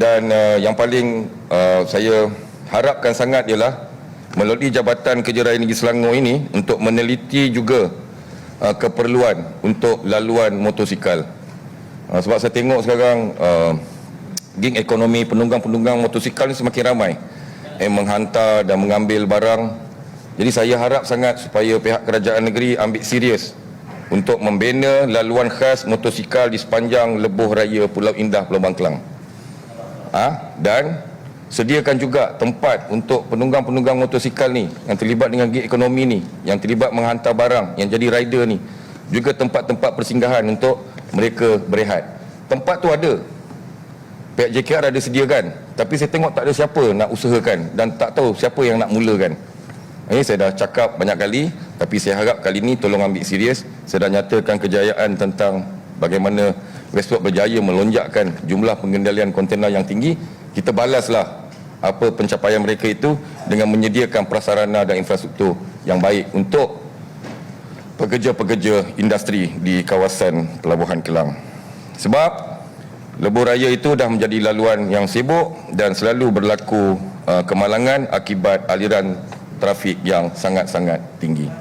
dan uh, yang paling uh, saya harapkan sangat ialah melalui Jabatan Kerja Raya Negeri Selangor ini untuk meneliti juga uh, keperluan untuk laluan motosikal. Uh, sebab saya tengok sekarang uh, gig ekonomi penunggang-penunggang motosikal ni semakin ramai yang menghantar dan mengambil barang. Jadi saya harap sangat supaya pihak kerajaan negeri ambil serius untuk membina laluan khas motosikal di sepanjang lebuh raya Pulau Indah Pulau Bangkelang. Ha? Dan sediakan juga tempat untuk penunggang-penunggang motosikal ni yang terlibat dengan gig ekonomi ni, yang terlibat menghantar barang, yang jadi rider ni. Juga tempat-tempat persinggahan untuk mereka berehat. Tempat tu ada, pihak JKR ada sediakan tapi saya tengok tak ada siapa nak usahakan dan tak tahu siapa yang nak mulakan ini saya dah cakap banyak kali tapi saya harap kali ini tolong ambil serius saya dah nyatakan kejayaan tentang bagaimana Westport berjaya melonjakkan jumlah pengendalian kontena yang tinggi kita balaslah apa pencapaian mereka itu dengan menyediakan prasarana dan infrastruktur yang baik untuk pekerja-pekerja industri di kawasan Pelabuhan Kelang sebab Lebuh raya itu dah menjadi laluan yang sibuk dan selalu berlaku uh, kemalangan akibat aliran trafik yang sangat-sangat tinggi.